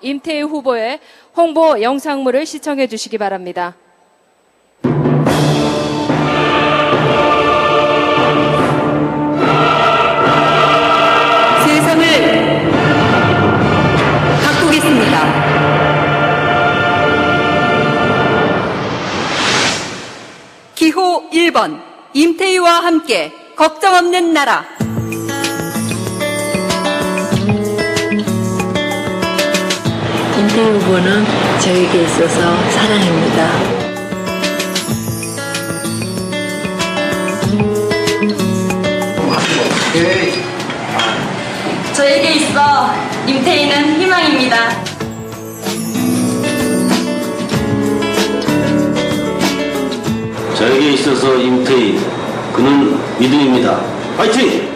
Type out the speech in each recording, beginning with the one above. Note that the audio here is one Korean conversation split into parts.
임태희 후보의 홍보 영상물을 시청해 주시기 바랍니다. 세상을 바꾸겠습니다. 기호 1번 임태희와 함께 걱정 없는 나라 임태희 후보는 저에게 있어서 사랑입니다. 저에게 있어 임태희는 희망입니다. 저에게 있어서 임태희 그는 믿음입니다. 파이팅!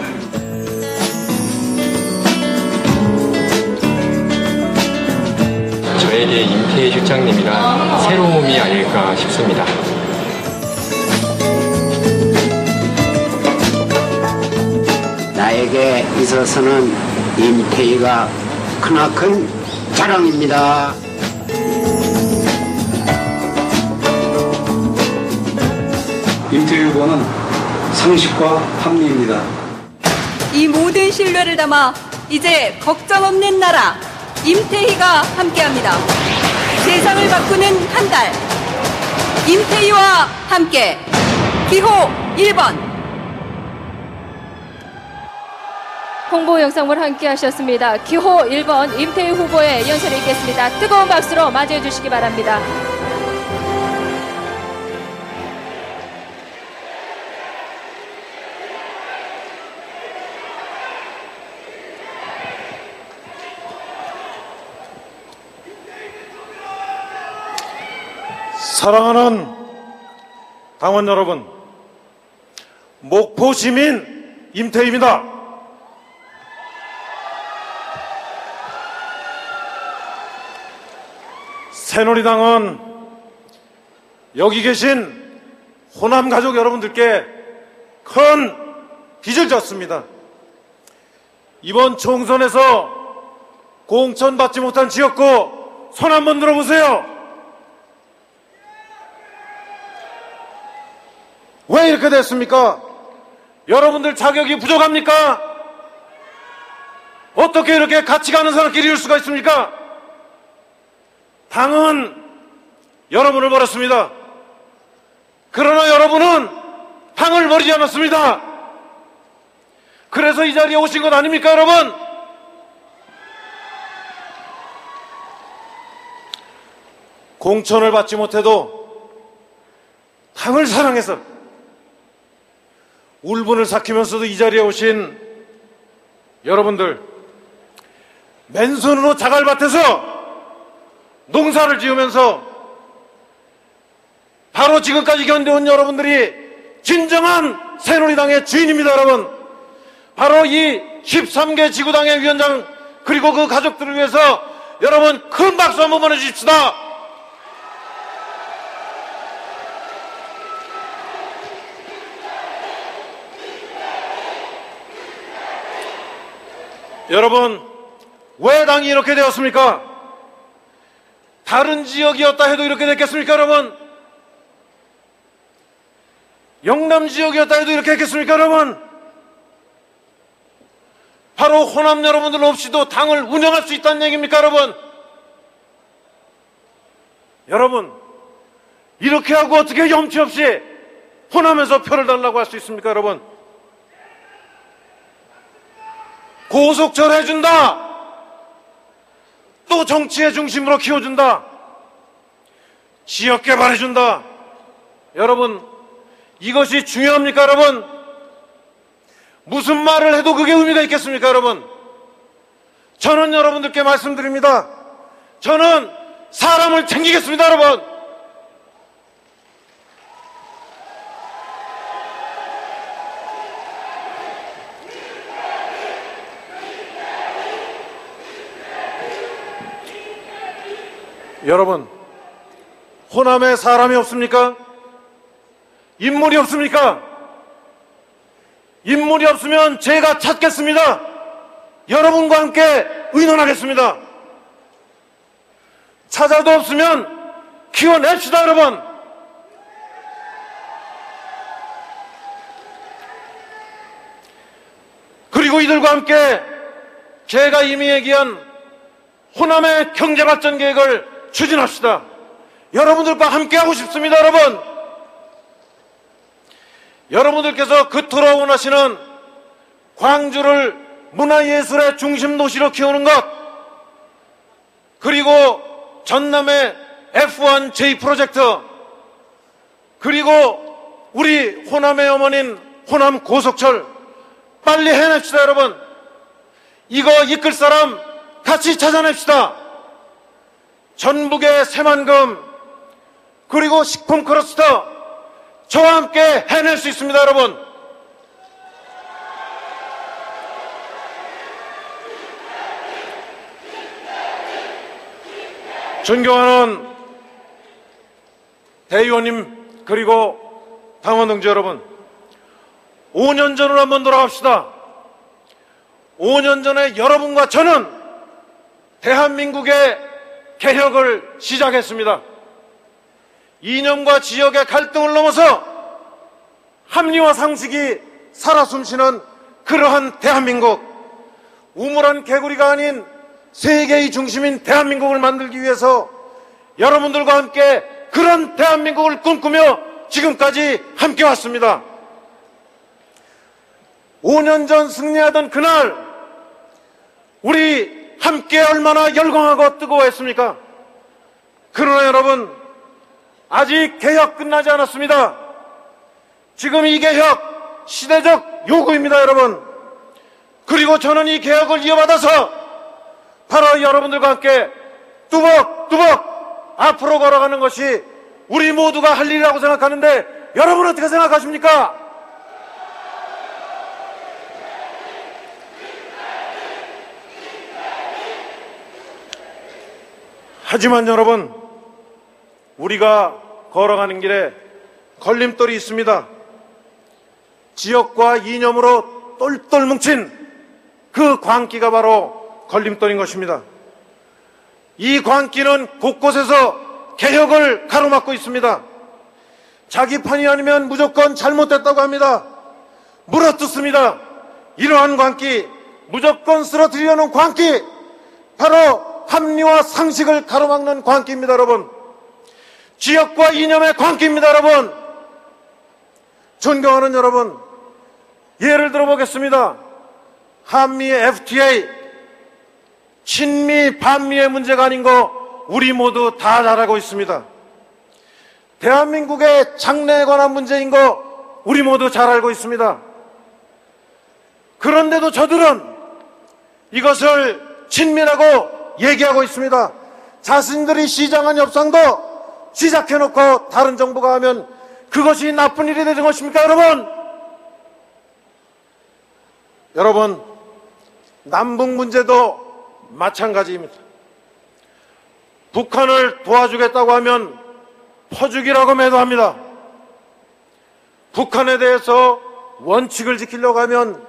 저에게 임태희 실장님이란 새로움이 아닐까 싶습니다. 나에게 있어서는 임태희가 크나큰 자랑입니다. 임태희 후보는 상식과 합리입니다. 이 모든 신뢰를 담아 이제 걱정 없는 나라 임태희가 함께합니다. 세상을 바꾸는 한 달 임태희와 함께 기호 1번 홍보 영상물 함께 하셨습니다. 기호 1번 임태희 후보의 연설이 있겠습니다. 뜨거운 박수로 맞이해 주시기 바랍니다. 사랑하는 당원 여러분, 목포 시민 임태희입니다. 새누리당은 여기 계신 호남 가족 여러분들께 큰 빚을 졌습니다. 이번 총선에서 공천받지 못한 지역구 손 한번 들어보세요. 왜 이렇게 됐습니까? 여러분들 자격이 부족합니까? 어떻게 이렇게 같이 가는 사람끼리 이럴 수가 있습니까? 당은 여러분을 버렸습니다. 그러나 여러분은 당을 버리지 않았습니다. 그래서 이 자리에 오신 것 아닙니까, 여러분? 공천을 받지 못해도 당을 사랑해서 울분을 삭히면서도 이 자리에 오신 여러분들 맨손으로 자갈밭에서 농사를 지으면서 바로 지금까지 견뎌온 여러분들이 진정한 새누리당의 주인입니다, 여러분. 바로 이 13개 지구당의 위원장 그리고 그 가족들을 위해서 여러분 큰 박수 한번 보내주십시다. 여러분, 왜 당이 이렇게 되었습니까? 다른 지역이었다 해도 이렇게 됐겠습니까, 여러분? 영남 지역이었다 해도 이렇게 했겠습니까, 여러분? 바로 호남 여러분들 없이도 당을 운영할 수 있다는 얘기입니까, 여러분? 여러분, 이렇게 하고 어떻게 염치 없이 호남에서 표를 달라고 할 수 있습니까, 여러분? 고속철 해준다. 또 정치의 중심으로 키워준다. 지역 개발해준다. 여러분, 이것이 중요합니까, 여러분? 무슨 말을 해도 그게 의미가 있겠습니까, 여러분? 저는 여러분들께 말씀드립니다. 저는 사람을 챙기겠습니다, 여러분. 여러분, 호남에 사람이 없습니까? 인물이 없습니까? 인물이 없으면 제가 찾겠습니다. 여러분과 함께 의논하겠습니다. 찾아도 없으면 키워냅시다, 여러분. 그리고 이들과 함께 제가 이미 얘기한 호남의 경제발전 계획을 추진합시다. 여러분들과 함께하고 싶습니다, 여러분. 여러분들께서 그토록 원하시는 광주를 문화예술의 중심 도시로 키우는 것, 그리고 전남의 F1 J 프로젝트, 그리고 우리 호남의 어머닌 호남 고속철, 빨리 해냅시다, 여러분. 이거 이끌 사람 같이 찾아냅시다. 전북의 새만금, 그리고 식품 크러스터, 저와 함께 해낼 수 있습니다, 여러분. 존경하는 대의원님, 그리고 당원 동지 여러분. 5년 전으로 한번 돌아갑시다. 5년 전에 여러분과 저는 대한민국의 개혁을 시작했습니다. 이념과 지역의 갈등을 넘어서 합리화 상식이 살아 숨쉬는 그러한 대한민국, 우물한 개구리가 아닌 세계의 중심인 대한민국을 만들기 위해서 여러분들과 함께 그런 대한민국을 꿈꾸며 지금까지 함께 왔습니다. 5년 전 승리하던 그날 우리 함께 얼마나 열광하고 뜨거워했습니까? 그러나 여러분 아직 개혁 끝나지 않았습니다. 지금 이 개혁 시대적 요구입니다, 여러분. 그리고 저는 이 개혁을 이어받아서 바로 여러분들과 함께 뚜벅뚜벅 앞으로 걸어가는 것이 우리 모두가 할 일이라고 생각하는데 여러분 어떻게 생각하십니까? 하지만 여러분, 우리가 걸어가는 길에 걸림돌이 있습니다. 지역과 이념으로 똘똘 뭉친 그 광기가 바로 걸림돌인 것입니다. 이 광기는 곳곳에서 개혁을 가로막고 있습니다. 자기 판이 아니면 무조건 잘못됐다고 합니다. 물어뜯습니다. 이러한 광기, 무조건 쓰러뜨리려는 광기, 바로 합리화 상식을 가로막는 광기입니다, 여러분. 지역과 이념의 광기입니다, 여러분. 존경하는 여러분, 예를 들어보겠습니다. 한미의 FTA, 친미, 반미의 문제가 아닌 거 우리 모두 다 잘 알고 있습니다. 대한민국의 장래에 관한 문제인 거 우리 모두 잘 알고 있습니다. 그런데도 저들은 이것을 친밀하고 얘기하고 있습니다. 자신들이 시장한 협상도 시작해놓고 다른 정부가 하면 그것이 나쁜 일이 되는 것입니까, 여러분? 여러분, 남북 문제도 마찬가지입니다. 북한을 도와주겠다고 하면 퍼주기라고 매도합니다. 북한에 대해서 원칙을 지키려고 하면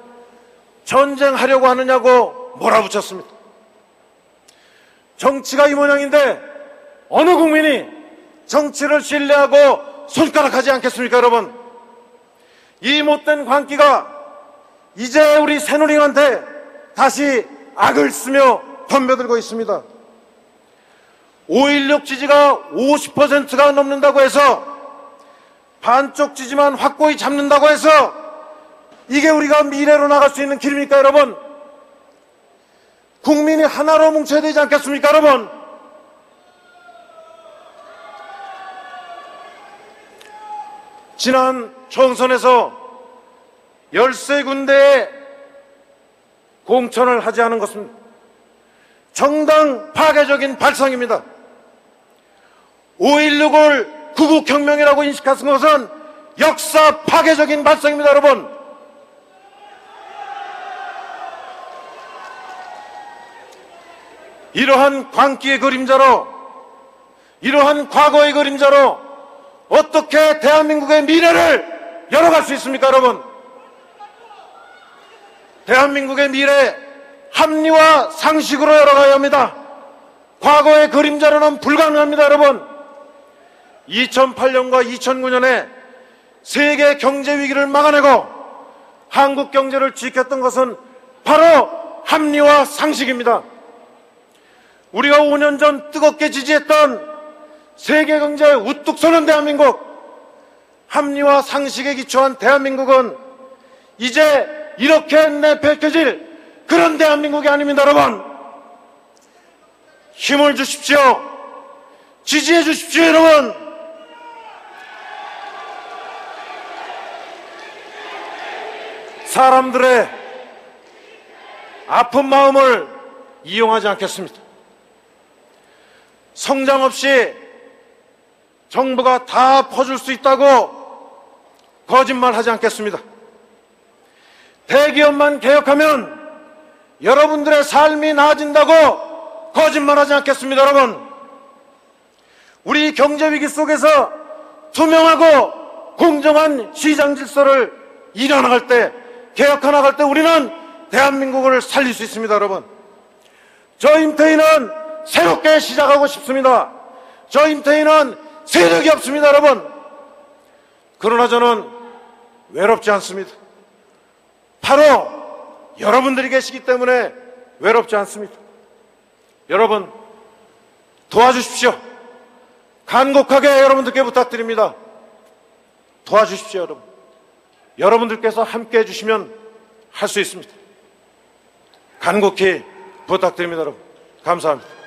전쟁하려고 하느냐고 몰아붙였습니다. 정치가 이 모양인데 어느 국민이 정치를 신뢰하고 손가락하지 않겠습니까, 여러분? 이 못된 광기가 이제 우리 새누리한테 다시 악을 쓰며 덤벼들고 있습니다. 5.16 지지가 50%가 넘는다고 해서 반쪽 지지만 확고히 잡는다고 해서 이게 우리가 미래로 나갈 수 있는 길입니까, 여러분? 국민이 하나로 뭉쳐야 되지 않겠습니까, 여러분? 지난 총선에서 열세 군데의 공천을 하지 않은 것은 정당 파괴적인 발상입니다. 5.16을 구국혁명이라고 인식하는 것은 역사 파괴적인 발상입니다, 여러분. 이러한 광기의 그림자로, 이러한 과거의 그림자로 어떻게 대한민국의 미래를 열어갈 수 있습니까, 여러분? 대한민국의 미래 합리화 상식으로 열어가야 합니다. 과거의 그림자로는 불가능합니다, 여러분. 2008년과 2009년에 세계 경제 위기를 막아내고 한국 경제를 지켰던 것은 바로 합리화 상식입니다. 우리가 5년 전 뜨겁게 지지했던 세계 경제 우뚝 서는 대한민국, 합리화 상식에 기초한 대한민국은 이제 이렇게 내팽겨질 그런 대한민국이 아닙니다, 여러분. 힘을 주십시오. 지지해 주십시오, 여러분. 사람들의 아픈 마음을 이용하지 않겠습니다. 성장 없이 정부가 다 퍼줄 수 있다고 거짓말하지 않겠습니다. 대기업만 개혁하면 여러분들의 삶이 나아진다고 거짓말하지 않겠습니다, 여러분. 우리 경제 위기 속에서 투명하고 공정한 시장 질서를 이뤄나갈 때, 개혁해 나갈 때 우리는 대한민국을 살릴 수 있습니다, 여러분. 저 임태희는 새롭게 시작하고 싶습니다. 저 임태희는 세력이 없습니다, 여러분. 그러나 저는 외롭지 않습니다. 바로 여러분들이 계시기 때문에 외롭지 않습니다. 여러분, 도와주십시오. 간곡하게 여러분들께 부탁드립니다. 도와주십시오, 여러분. 여러분들께서 함께 해주시면 할 수 있습니다. 간곡히 부탁드립니다, 여러분. 감사합니다.